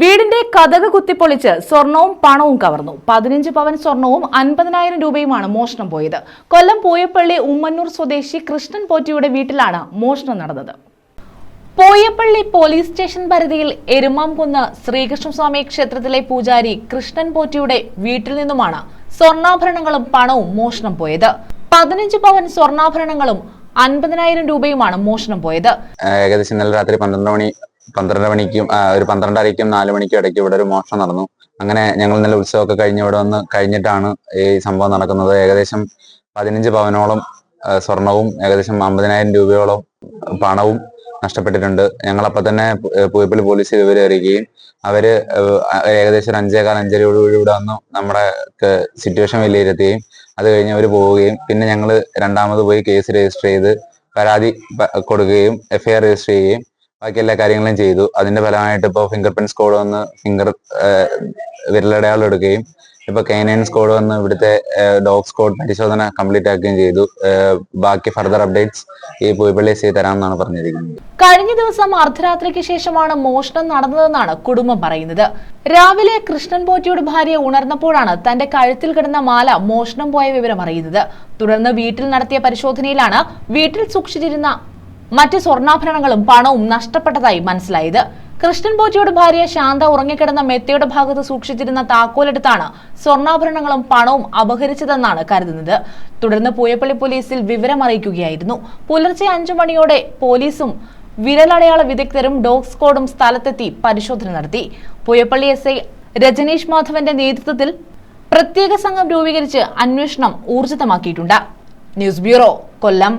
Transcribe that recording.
വീടിന്റെ കഥക് കുത്തിപ്പൊളിച്ച് സ്വർണവും പണവും കവർന്നു. പതിനഞ്ച് പവൻ സ്വർണവും അൻപതിനായിരം രൂപയുമാണ് മോഷണം പോയത്. കൊല്ലം പോയപ്പള്ളി ഉമ്മന്നൂർ സ്വദേശി കൃഷ്ണൻ പോറ്റിയുടെ വീട്ടിലാണ് മോഷണം നടന്നത്. പോയപ്പള്ളി പോലീസ് സ്റ്റേഷൻ പരിധിയിൽ എരുമാംകുന്ന് ശ്രീകൃഷ്ണസ്വാമി ക്ഷേത്രത്തിലെ പൂജാരി കൃഷ്ണൻ പോറ്റിയുടെ വീട്ടിൽ നിന്നുമാണ് സ്വർണാഭരണങ്ങളും പണവും മോഷണം പോയത്. പതിനഞ്ച് പവൻ സ്വർണാഭരണങ്ങളും അൻപതിനായിരം രൂപയുമാണ് മോഷണം പോയത്. ഏകദേശം ഇന്നലെ രാത്രി പന്ത്രണ്ട് മണി പന്ത്രണ്ട് മണിക്കും ഒരു പന്ത്രണ്ടരയ്ക്കും നാല് മണിക്കും ഇടയ്ക്ക് ഇവിടെ ഒരു മോഷണം നടന്നു. അങ്ങനെ ഞങ്ങൾ നല്ല ഉത്സവമൊക്കെ കഴിഞ്ഞ് ഇവിടെ വന്ന് കഴിഞ്ഞിട്ടാണ് ഈ സംഭവം നടക്കുന്നത്. ഏകദേശം പതിനഞ്ച് പവനോളം സ്വർണവും ഏകദേശം അമ്പതിനായിരം രൂപയോളം പണവും നഷ്ടപ്പെട്ടിട്ടുണ്ട്. ഞങ്ങൾ തന്നെ പു- പോലീസ് വിവരം അറിയിക്കുകയും അവർ ഏകദേശം ഒരു അഞ്ചേകാൽ അഞ്ചരയോടുകൂടി ഇവിടെ വന്നു നമ്മുടെ സിറ്റുവേഷൻ വിലയിരുത്തുകയും അത് കഴിഞ്ഞ് അവർ പോവുകയും പിന്നെ ഞങ്ങൾ രണ്ടാമത് പോയി കേസ് രജിസ്റ്റർ ചെയ്ത് പരാതി കൊടുക്കുകയും എഫ്ഐആർ രജിസ്റ്റർ ചെയ്യുകയും ബാക്കി എല്ലാ കാര്യങ്ങളും ചെയ്തു. അതിന്റെ ഫലമായിട്ട് ഇപ്പോൾ ഫിംഗർ പ്രിന്റ് സ്കോഡ് വന്ന് ഫിംഗർ വിരലടയാളം എടുക്കുകയും ഇപ്പൊ കൈനൈൻ സ്കോഡ് വന്ന് ഇവിടുത്തെ ഡോഗ് സ്കോഡ് പരിശോധന കംപ്ലീറ്റ് ആക്കുകയും ചെയ്തു. ബാക്കി ഫർദർ അപ്ഡേറ്റ്സ് ഈ പൂപ്പള്ളി സി തരാമെന്നാണ് പറഞ്ഞിരിക്കുന്നത്. കഴിഞ്ഞ ദിവസം അർദ്ധരാത്രിക്ക് ശേഷമാണ് മോഷണം നടന്നതെന്നാണ് കുടുംബം പറയുന്നത്. രാവിലെ കൃഷ്ണൻ പോറ്റിയുടെ ഭാര്യ ഉണർന്നപ്പോഴാണ് തന്റെ കഴുത്തിൽ കിടന്ന മാല മോഷണം പോയ വിവരം അറിയുന്നത്. തുടർന്ന് വീട്ടിൽ നടത്തിയ പരിശോധനയിലാണ് വീട്ടിൽ സൂക്ഷിച്ചിരുന്ന മറ്റ് സ്വർണാഭരണങ്ങളും പണവും നഷ്ടപ്പെട്ടതായി മനസ്സിലായത്. കൃഷ്ണൻ പോറ്റിയുടെ ഭാര്യ ശാന്ത ഉറങ്ങിക്കിടന്ന മെത്തയുടെ ഭാഗത്ത് സൂക്ഷിച്ചിരുന്ന താക്കോലെടുത്താണ് സ്വർണാഭരണങ്ങളും പണവും അപഹരിച്ചതെന്നാണ് കരുതുന്നത്. തുടർന്ന് പൂയപ്പള്ളി പോലീസിൽ വിവരം അറിയിക്കുകയായിരുന്നു പുലർച്ചെ അഞ്ചു മണിയോടെ പോലീസും വിരലടയാള വിദഗ്ധരും ഡോഗ് സ്ക്വാഡും സ്ഥലത്തെത്തി പരിശോധന നടത്തി. പൂയപ്പള്ളി എസ് ഐ രജനീഷ് മാധവന്റെ നേതൃത്വത്തിൽ പ്രത്യേക സംഘം രൂപീകരിച്ച് അന്വേഷണം ഊർജിതമാക്കിയിട്ടുണ്ട്. News bureau Kollam.